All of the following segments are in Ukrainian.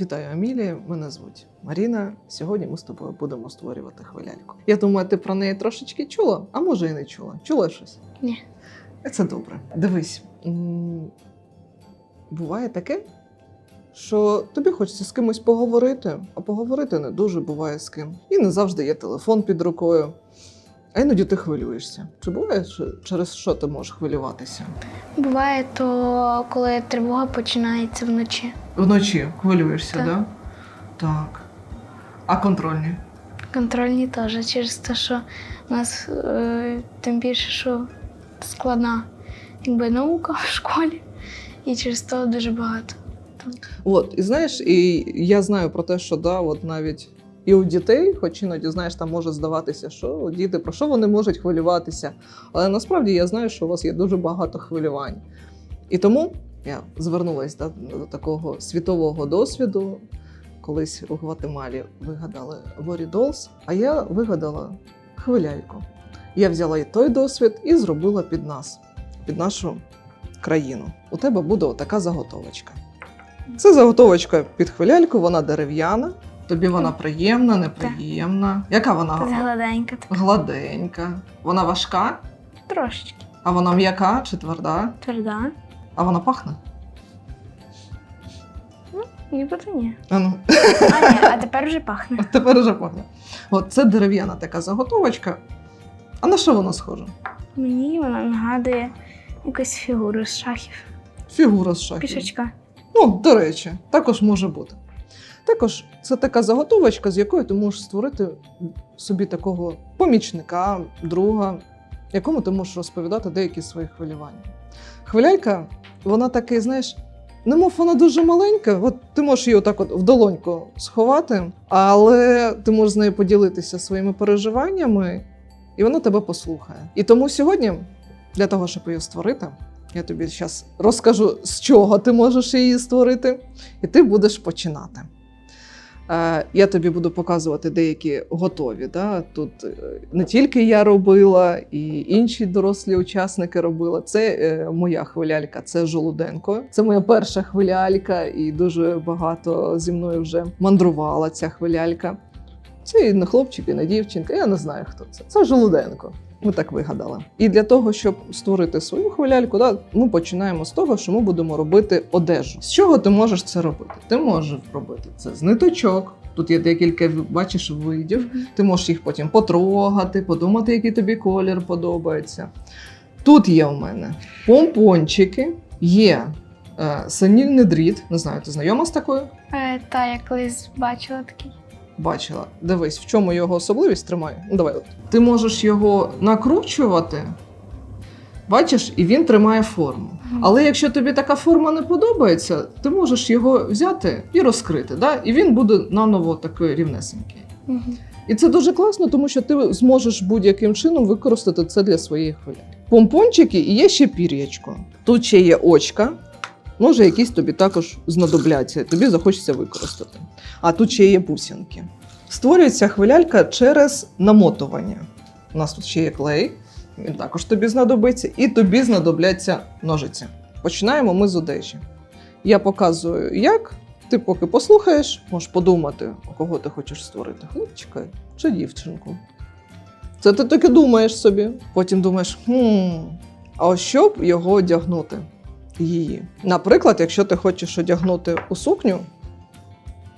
Вітаю, Амілія. Мене звуть Маріна. Сьогодні ми з тобою будемо створювати хвиляльку. Я думаю, ти про неї трошечки чула, а може і не чула. Чула щось? Ні. Це добре. Дивись, буває таке, що тобі хочеться з кимось поговорити, а поговорити не дуже буває з ким. І не завжди є телефон під рукою. А іноді ти хвилюєшся. Чи буває, через що ти можеш хвилюватися? Буває то, коли тривога починається вночі. Вночі хвилюєшся, Так. да? Так. А контрольні? Контрольні теж через те, що у нас е, тим більше, що складна якби, наука в школі, і через то дуже багато. От, і знаєш, і я знаю про те, що да, от навіть і у дітей, хоч іноді знаєш, там може здаватися, що діти про що вони можуть хвилюватися. Але насправді я знаю, що у вас є дуже багато хвилювань. І тому я звернулася да, до такого світового досвіду. Колись у Гватемалі вигадали Worry Dolls, а я вигадала хвиляльку. Я взяла і той досвід і зробила під нас, під нашу країну. У тебе буде отака заготовочка. Це заготовочка під хвиляльку, вона дерев'яна. Тобі вона приємна, неприємна. Яка вона? гладенька така. Гладенька. Вона важка, Трошечки. а вона м'яка чи тверда, Тверда. а вона пахне. Нібито ні. А ну, А, ні, а тепер вже пахне. от тепер вже пахне. От це дерев'яна така заготовочка. А на що вона схожа? Мені вона нагадує якусь фігуру з шахів. Фігура з шахів. Пішачка. Ну, до речі, також може бути. Також це така заготовочка, з якою ти можеш створити собі такого помічника, друга, якому ти можеш розповідати деякі свої хвилювання. Хвилялька, вона такий, знаєш, немов вона дуже маленька, от ти можеш її отак от в долоньку сховати, але ти можеш з нею поділитися своїми переживаннями, і вона тебе послухає. І тому сьогодні, для того, щоб її створити, я тобі зараз розкажу, з чого ти можеш її створити, і ти будеш починати. Е, Я тобі буду показувати деякі готові. Да? Тут е, не тільки я робила, і інші дорослі учасники робили. Це е, моя хвилялька, це Жолуденко. Це моя перша хвилялька, і дуже багато зі мною вже мандрувала ця хвилялька. Це і не хлопчик, і не дівчинка. Я не знаю, хто це. Це Жолуденко. Ми так вигадали. І для того, щоб створити свою хвиляльку, да, ми починаємо з того, що ми будемо робити одежу. З чого ти можеш це робити? Ти можеш робити це з ниточок. Тут є декілька бачиш видів. Ти можеш їх потім потрогати, подумати, який тобі колір подобається. Тут є у мене помпончики, є е, санільний дріт. Не знаю, ти знайома з такою? Е, та я колись бачила такий. Бачила. Дивись, в чому його особливість тримай. Ну, давай. Ти можеш його накручувати, бачиш, і він тримає форму. Але якщо тобі така форма не подобається, ти можеш його взяти і розкрити. Да? І він буде наново такий рівнесенький. Мгм. І це дуже класно, тому що ти зможеш будь-яким чином використати це для своєї хвилі. Помпончики і є ще пір'ячко. Тут ще є очка. Може, якісь тобі також знадобляться, тобі захочеться використати. А тут ще є бусинки. Створюється хвилялька через намотування. У нас тут ще є клей, він також тобі знадобиться, і тобі знадобляться ножиці. Починаємо ми з одежі. Я показую, як. Ти поки послухаєш, можеш подумати, кого ти хочеш створити: хлопчика чи дівчинку. Це ти таки думаєш собі. Потім думаєш, хм, а що б його одягнути? Її. Наприклад, якщо ти хочеш одягнути у сукню,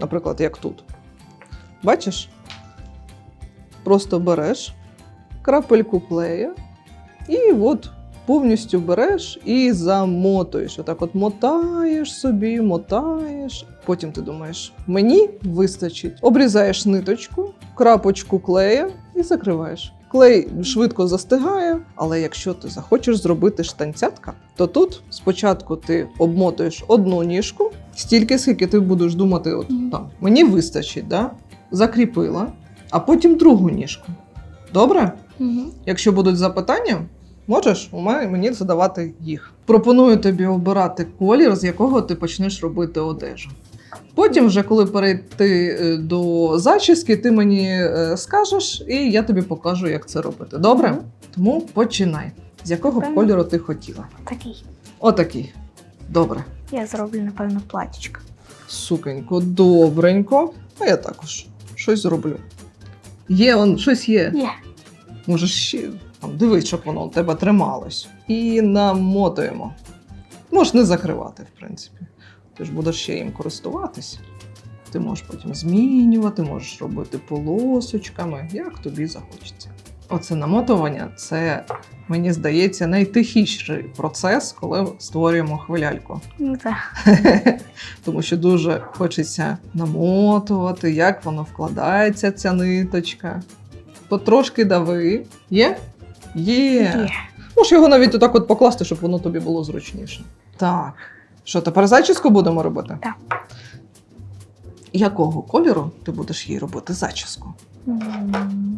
наприклад, як тут, бачиш, просто береш крапельку клея і от повністю береш і замотуєш. Отак от мотаєш собі, мотаєш. Потім ти думаєш, мені вистачить. Обрізаєш ниточку, крапочку клея і закриваєш. Клей швидко застигає, але якщо ти захочеш зробити штанцятка, то тут спочатку ти обмотуєш одну ніжку, стільки, скільки ти будеш думати, от там мені вистачить, да? закріпила, а потім другу ніжку. Добре? Мгм. Якщо будуть запитання, можеш у мене мені задавати їх. Пропоную тобі обирати колір, з якого ти почнеш робити одежу. Потім, вже коли перейти е, до зачіски, ти мені е, скажеш, і я тобі покажу, як це робити. Добре? Тому починай. З якого б кольору ти хотіла? Такий. Отакий. Добре. Я зроблю, напевно, платічко. Сукенько, добренько. А я також щось зроблю. Є, он, щось є. Є. Може, ще там, дивись, щоб воно у тебе трималось. І намотуємо. Можеш не закривати, в принципі. Ти ж будеш ще їм користуватись. Ти можеш потім змінювати, можеш робити полосочками, як тобі захочеться. Оце намотування це, мені здається, найтихіший процес, коли створюємо хвиляльку. Ну так. Тому що дуже хочеться намотувати, як воно вкладається, ця ниточка. Потрошки дави. Є? Є. Є. Можеш його навіть отак от покласти, щоб воно тобі було зручніше. Так. Що, тепер зачіску будемо робити? Так. Якого кольору ти будеш їй робити зачіску?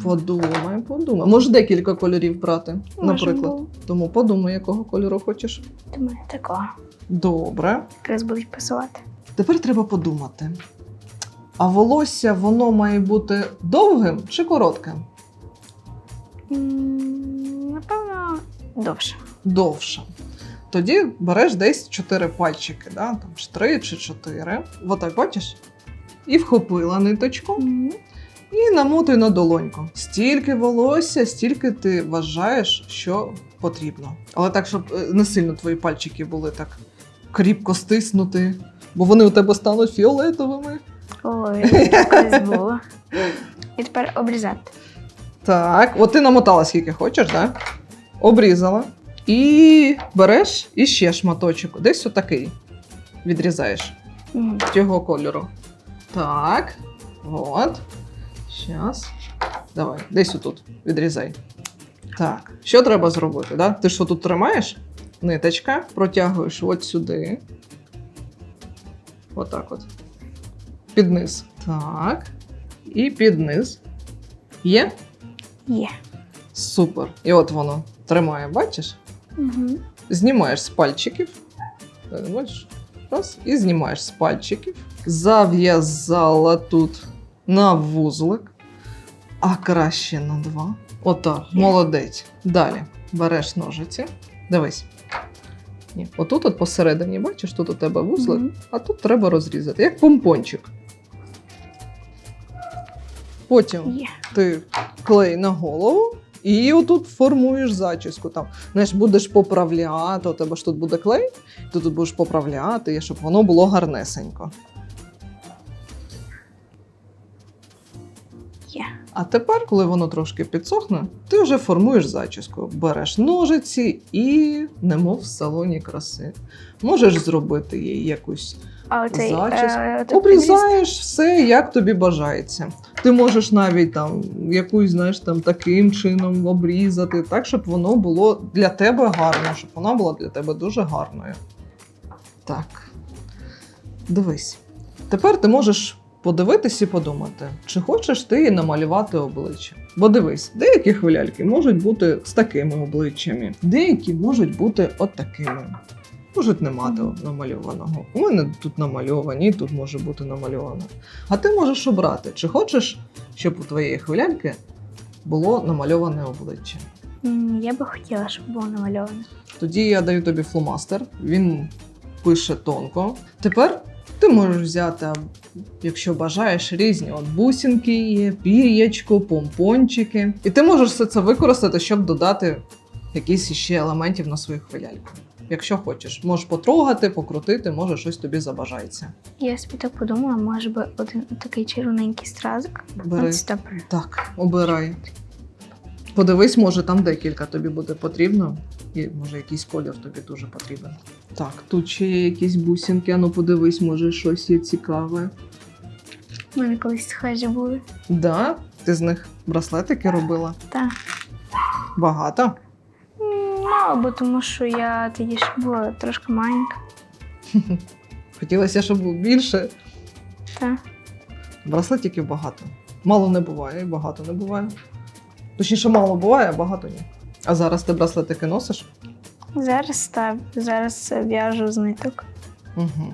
Подумай, подумай. Може декілька кольорів брати, може наприклад. Тому подумай, якого кольору хочеш. Думаю, такого. Добре. Якраз будуть пасувати. Тепер треба подумати. А волосся воно має бути довгим чи коротким? М, Напевно, довше. Довшим. Тоді береш десь 4 пальчики, да? там чи 3 чи 4. Отак бачиш? І вхопила ниточку і намотуй на долоньку. Стільки волосся, стільки ти вважаєш, що потрібно. Але так, щоб е, не сильно твої пальчики були так кріпко стиснуті, бо вони у тебе стануть фіолетовими. Ой, колись було. І тепер обрізати. Так, от ти намотала скільки хочеш, да? Обрізала. І береш іще шматочок. Десь отакий. Відрізаєш М, цього кольору. Так. От. Щас. Давай, десь отут. Відрізай. Так. Що треба зробити? Да? Ти що тут тримаєш? Ниточка, протягуєш от сюди. Отак от. Під низ. Так. І під низ. Є? Є. Супер. І от воно тримає, бачиш? Угу. Знімаєш з пальчиків. Бачиш? Раз, і знімаєш з пальчиків. Зав'язала тут на вузлик, а краще на два. Отак, молодець. Далі береш ножиці. Дивись. Ні, отут от посередині, бачиш, тут у тебе вузлик, Мгм. а тут треба розрізати, як помпончик. Потім ти клей на голову і отут формуєш зачіску. Там, знаєш, будеш поправляти, у тебе ж тут буде клей, ти тут будеш поправляти, щоб воно було гарнесенько. А тепер, коли воно трошки підсохне, ти вже формуєш зачіску. Береш ножиці і, немов в салоні краси. Можеш зробити їй якусь А е, Обрізаєш все, як тобі бажається. Ти можеш навіть там якусь, знаєш, там таким чином обрізати, так, щоб воно було для тебе гарно, щоб вона була для тебе дуже гарною. Так. Дивись. Тепер ти можеш подивитись і подумати, чи хочеш ти намалювати обличчя. Бо дивись, деякі хвиляльки можуть бути з такими обличчями, деякі можуть бути от такими. Можуть не мати намальованого. У мене тут намальовані, тут може бути намальовано. А ти можеш обрати, чи хочеш, щоб у твоєї хвилянки було намальоване обличчя. Я би хотіла, щоб було намальовано. Тоді я даю тобі фломастер, він пише тонко. Тепер ти можеш взяти, якщо бажаєш, різні от бусинки є, пір'ячко, помпончики. І ти можеш все це використати, щоб додати якісь іще елементів на свою хвиляльку. Якщо хочеш, можеш потрогати, покрутити, може щось тобі забажається. Я собі так подумала, може би один такий червоненький стразик. Бери. От. Так, обирай. Подивись, може, там декілька тобі буде потрібно, і може якийсь колір тобі дуже потрібен. Так, тут ще є якісь бусинки, а ну подивись, може щось є цікаве. У мене колись схожі були. Да? Ти з них браслетики робила? Так. Багато. М, Мало, бо тому що я тоді ще була трошки маленька. Хотілося, щоб було більше. Та. Браслетиків багато. Мало не буває, і багато не буває. Точніше, мало буває, а багато ні. А зараз ти браслетики носиш? Зараз так, зараз в'яжу з ниток. Угу.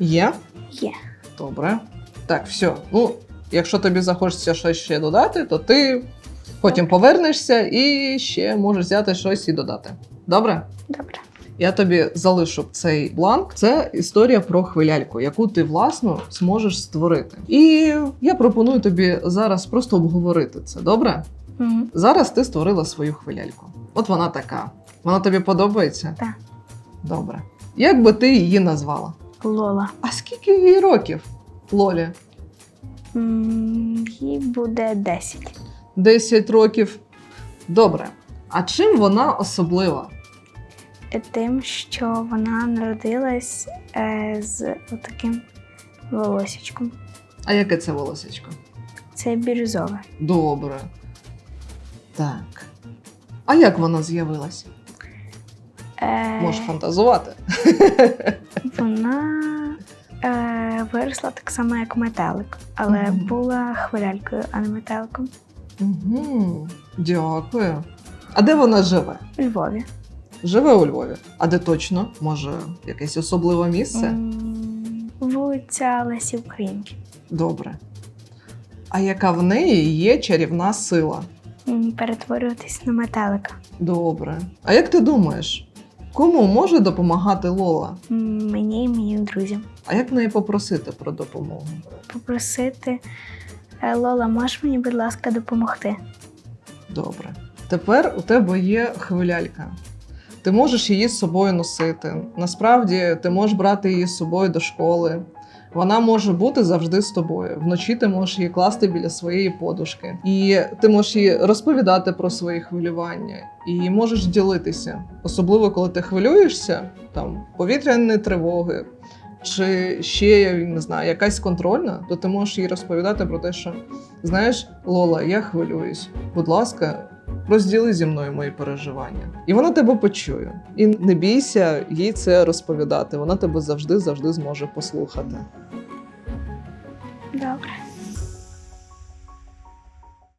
Є? Є. Добре. Так, все. Ну, якщо тобі захочеться щось ще додати, то ти потім повернешся і ще можеш взяти щось і додати. Добре? Добре. Я тобі залишу цей бланк. Це історія про хвиляльку, яку ти власно зможеш створити. І я пропоную тобі зараз просто обговорити це. Добре? Угу. Зараз ти створила свою хвиляльку. От вона така. Вона тобі подобається? Так. Добре. Як би ти її назвала? Лола. А скільки їй років? Лолі? М, Їй буде 10. 10 років. Добре. А чим вона особлива? Тим, що вона народилась е, з таким волосічком. А яке це волосечко? Це бірюзове. Добре. Так. А як вона з'явилась? Е, Можеш фантазувати. Вона е, виросла так само, як метелик, але Мгм. була хвилялькою, а не метеликом Угу. Дякую. А де вона живе? у Львові. Живе у Львові. А де точно? Може, якесь особливе місце? М, Вулиця Лесі Українки. Добре. А яка в неї є чарівна сила? М, Перетворюватись на метелика. Добре. А як ти думаєш, кому може допомагати Лола? М, Мені і моїм друзям. А як в неї попросити про допомогу? Попросити «Е, Лола, можеш мені, будь ласка, допомогти? Добре. Тепер у тебе є хвилялька. Ти можеш її з собою носити. Насправді, ти можеш брати її з собою до школи. Вона може бути завжди з тобою. Вночі ти можеш її класти біля своєї подушки. І ти можеш їй розповідати про свої хвилювання і можеш ділитися. Особливо, коли ти хвилюєшся, там повітряні тривоги, чи ще я не знаю, якась контрольна, то ти можеш їй розповідати про те, що знаєш, Лола, я хвилююсь. Будь ласка, розділи зі мною мої переживання. І вона тебе почує. І не бійся їй це розповідати. Вона тебе завжди завжди зможе послухати. Добре.